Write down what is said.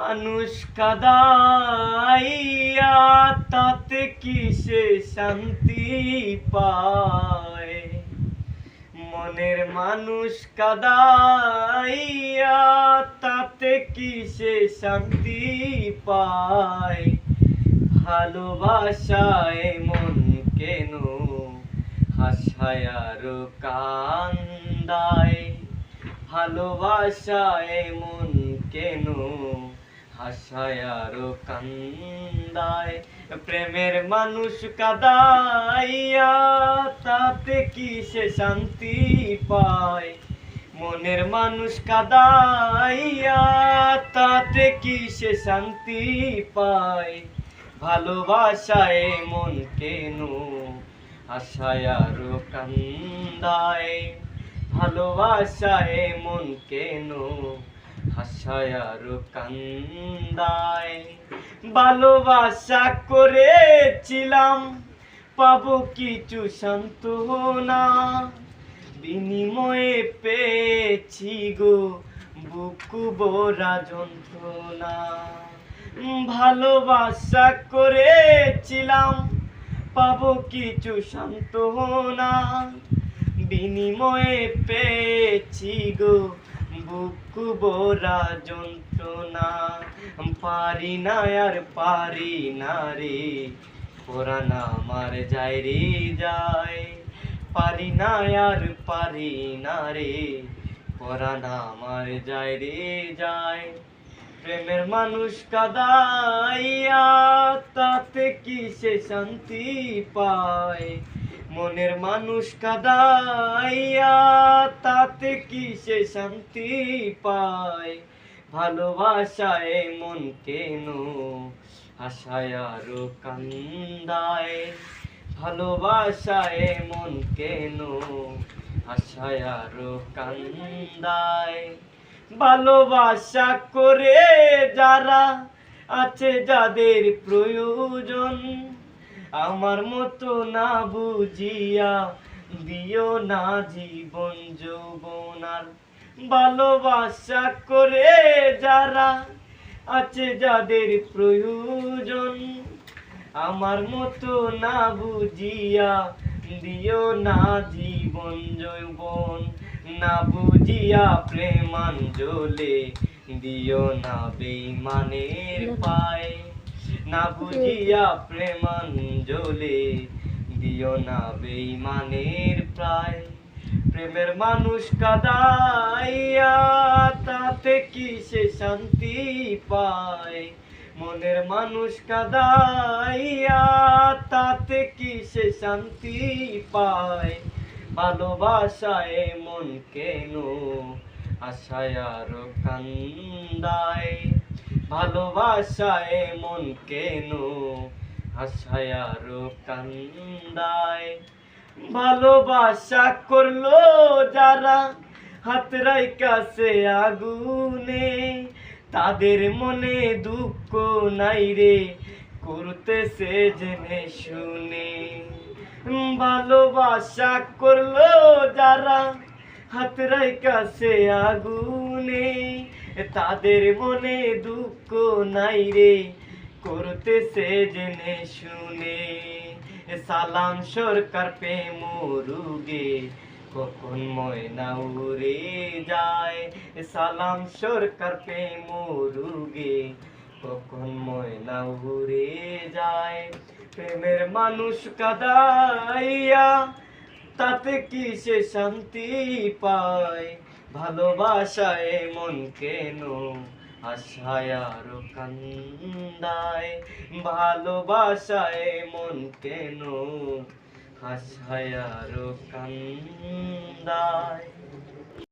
মানুষ কাদাইয়া, তাতে কিসে শান্তি পায়? মনের মানুষ কাদাইয়া, তাতে কিসে শান্তি পায়? ভালোবাসায় মন কেন হাসায় আরও কান্দায়? ভালোবাসায় মন কেন হাসায় আরও কান্দায়, প্রেমের মানুষ কাদাইয়া, তাতে কি সে শান্তি পায়? মনের মানুষ কাদাইয়া, তাতে কি সে শান্তি পায়? ভালোবাসায় মন কেন আশায় আরও কান্দায়? ভালোবাসায় মন কেন হাসায় আরও কান্দায়। ভালোবাসা করেছিলাম, পাবো কিছু সান্ত্বনা। বিনিময়ে পেয়েছি গো, বুকু বোরা যন্ত্রণা। ভালোবাসা করেছিলাম, পাবো কিছু সান্ত্বনা। বিনিময়ে পেয়েছি গো বুকু বোরা যন্ত্রণা পারি না, আর পারি না রে। কোরআন আমার যায় রে, যায়। পারি না, আর পারি না রে। কোরআন আমার যায় রে, যায়। প্রেমের মানুষ কাদাইয়া, তাতে কি সে শান্তি পায়? মনের মানুষ কাদাইয়া, তাতে কি সে শান্তি পায়? ভালোবাসায় মন কেন আশায় কান্দায়? ভালোবাসায় মন কেন আশায় কান্দায়? ভালোবাসা করে যারা আছে যাদের প্রয়োজন আমার মতো না বুঝিয়া দিও না জীবন যৌবনার ভালোবাসা করে যারা আছে যাদের প্রয়োজন। আমার মতো না বুঝিয়া দিও না জীবন যৌবন, না বুঝিয়া প্রেমাঞ্জলে দিও না বেইমানের পায়। না বুঝিয়া প্রেমাঞ্জলে দিও না বেইমানের প্রায়। প্রেমের মানুষ কাদাইয়া তাতে কি সে শান্তি পায়? মনের মানুষ কাদাইয়া তাতে কি সে শান্তি পায়? ভালোবাসায় মন কেন? আশায় আরও কান্দায়। ভালোবাসায় মন কেন? আশায় আরও কান্দায়। ভালোবাসা করল যারা, হাত কাছে আগুনে। তাদের মনে দুঃখ নাই রে, করতেছে জেনে শুনে। ভালোবাসা করল যারা, হাত কাছে আগুনে। তাদের মনে দুঃখ নাই রে। করতেছে জেনে শুনে। সালাম সরকার পে মুরুগে কখন ময়না উড়ে যায়? সালাম সরকার পে মুরুগে কখন ময়না উড়ে যায়? প্রেমের মানুষ কাদাইয়া তাতে কি সে শান্তি পায়? ভালোবাসায় মন কেন আশায় আরও কান্দায়? ভালোবাসায় মন কেন আশায় আরও কান্দায়?